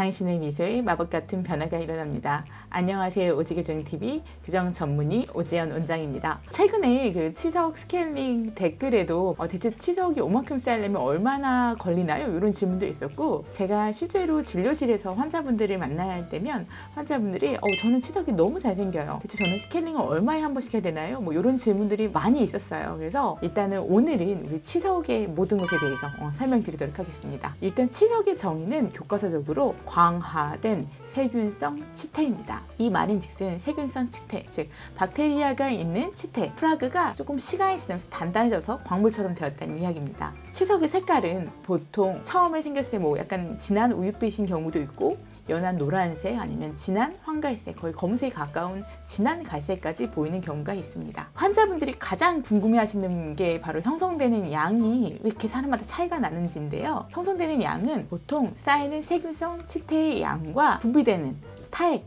당신의 미소에 마법 같은 변화가 일어납니다. 안녕하세요. 오지게 정 TV 규정 전문의 오지연 원장입니다. 최근에 그 치석 스케일링 댓글에도 어, 대체 치석이 오만큼 쌓이려면 얼마나 걸리나요? 이런 질문도 있었고 제가 실제로 진료실에서 환자분들을 만날 때면 환자분들이 어, 저는 치석이 너무 잘생겨요. 대체 저는 스케일링을 얼마에 한 번씩 해야 되나요? 뭐 이런 질문들이 많이 있었어요. 그래서 일단은 오늘은 우리 치석의 모든 것에 대해서 어, 설명드리도록 하겠습니다. 일단 치석의 정의는 교과서적으로 광화된 세균성 치태입니다. 이 말인즉슨 세균성 치태, 즉 박테리아가 있는 치태, 프라그가 조금 시간이 지나면서 단단해져서 광물처럼 되었다는 이야기입니다. 치석의 색깔은 보통 처음에 생겼을 때 뭐 약간 진한 우윳빛인 경우도 있고 연한 노란색 아니면 진한 황갈색 거의 검은색에 가까운 진한 갈색까지 보이는 경우가 있습니다. 환자분들이 가장 궁금해하시는 게 바로 형성되는 양이 왜 이렇게 사람마다 차이가 나는지인데요. 형성되는 양은 보통 쌓이는 세균성 치 태의 양과 분비되는 타액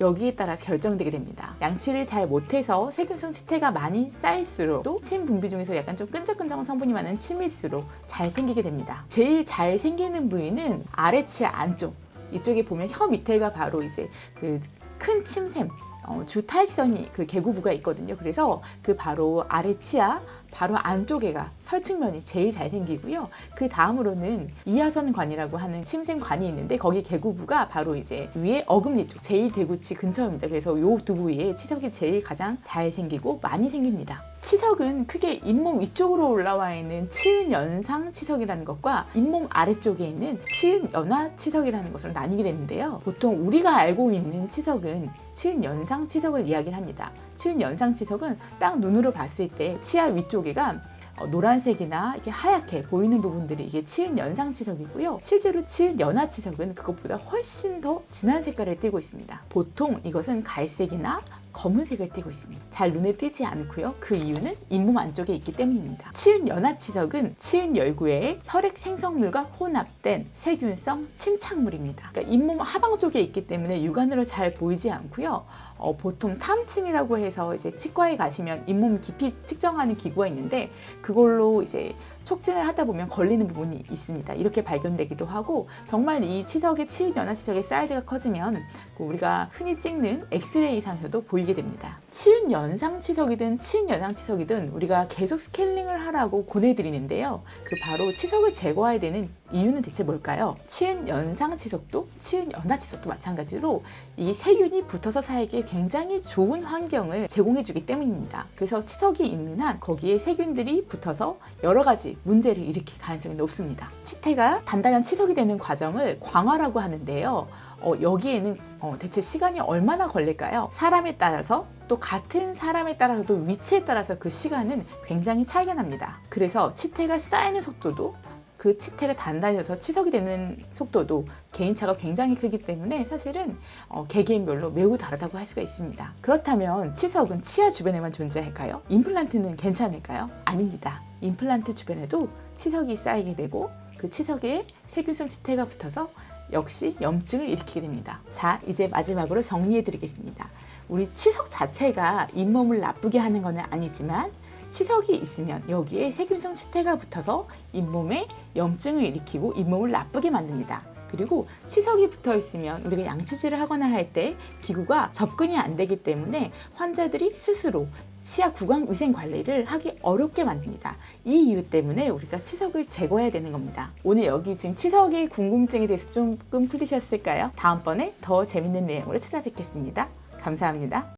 여기에 따라서 결정되게 됩니다. 양치를 잘 못해서 세균성 치태가 많이 쌓일수록 또 침 분비 중에서 약간 좀 끈적끈적한 성분이 많은 침일수록 잘 생기게 됩니다. 제일 잘 생기는 부위는 아래치아 안쪽 이쪽에 보면 혀 밑에가 바로 이제 그 큰 침샘 어, 주 타액선이 그 개구부가 있거든요. 그래서 그 바로 아래 치아 바로 안쪽에가 설측면이 제일 잘 생기고요. 그 다음으로는 이하선관이라고 하는 침샘관이 있는데 거기 개구부가 바로 이제 위에 어금니 쪽 제일 대구치 근처입니다. 그래서 요 두 부위에 치석이 제일 가장 잘 생기고 많이 생깁니다. 치석은 크게 잇몸 위쪽으로 올라와 있는 치은 연상 치석이라는 것과 잇몸 아래쪽에 있는 치은 연하 치석이라는 것으로 나뉘게 되는데요. 보통 우리가 알고 있는 치석은 치은 연상 치석을 이야기를 합니다. 치은 연상 치석은 딱 눈으로 봤을 때 치아 위쪽에가 어, 노란색이나 이게 하얗게 보이는 부분들이 이게 치은 연상 치석이고요. 실제로 치은 연하 치석은 그것보다 훨씬 더 진한 색깔을 띠고 있습니다. 보통 이것은 갈색이나 검은색을 띠고 있습니다. 잘 눈에 띄지 않고요. 그 이유는 잇몸 안쪽에 있기 때문입니다. 치은 연하치석은 치은 열구에 혈액 생성물과 혼합된 세균성 침착물입니다. 그러니까 잇몸 하방 쪽에 있기 때문에 육안으로 잘 보이지 않고요. 어, 보통 탐침이라고 해서 이제 치과에 가시면 잇몸 깊이 측정하는 기구가 있는데 그걸로 이제 촉진을 하다 보면 걸리는 부분이 있습니다. 이렇게 발견되기도 하고 정말 이 치석의 치은 연하 치석의 사이즈가 커지면 그 우리가 흔히 찍는 엑스레이상에서도 보이 게 됩니다. 치은 연상 치석이든 치은 연상 치석이든 우리가 계속 스케일링을 하라고 권해드리는데요. 그 바로 치석을 제거해야 되는 이유는 대체 뭘까요? 치은 연상 치석도 치은 연하 치석도 마찬가지로 이 세균이 붙어서 살기에 굉장히 좋은 환경을 제공해주기 때문입니다. 그래서 치석이 있는 한 거기에 세균들이 붙어서 여러 가지 문제를 일으킬 가능성이 높습니다. 치태가 단단한 치석이 되는 과정을 광화라고 하는데요. 어, 여기에는 어, 대체 시간이 얼마나 걸릴까요? 사람에 따라서 또 같은 사람에 따라서도 위치에 따라서 그 시간은 굉장히 차이가 납니다. 그래서 치태가 쌓이는 속도도 그 치태가 단단해져서 치석이 되는 속도도 개인차가 굉장히 크기 때문에 사실은 어, 개개인별로 매우 다르다고 할 수가 있습니다. 그렇다면 치석은 치아 주변에만 존재할까요? 임플란트는 괜찮을까요? 아닙니다. 임플란트 주변에도 치석이 쌓이게 되고 그 치석에 세균성 치태가 붙어서 역시 염증을 일으키게 됩니다. 자, 이제 마지막으로 정리해 드리겠습니다. 우리 치석 자체가 잇몸을 나쁘게 하는 것은 아니지만 치석이 있으면 여기에 세균성 치태가 붙어서 잇몸에 염증을 일으키고 잇몸을 나쁘게 만듭니다. 그리고 치석이 붙어 있으면 우리가 양치질을 하거나 할 때 기구가 접근이 안 되기 때문에 환자들이 스스로 치아 구강 위생 관리를 하기 어렵게 만듭니다. 이 이유 때문에 우리가 치석을 제거해야 되는 겁니다. 오늘 여기 지금 치석의 궁금증에 대해서 조금 풀리셨을까요? 다음번에 더 재밌는 내용으로 찾아뵙겠습니다. 감사합니다.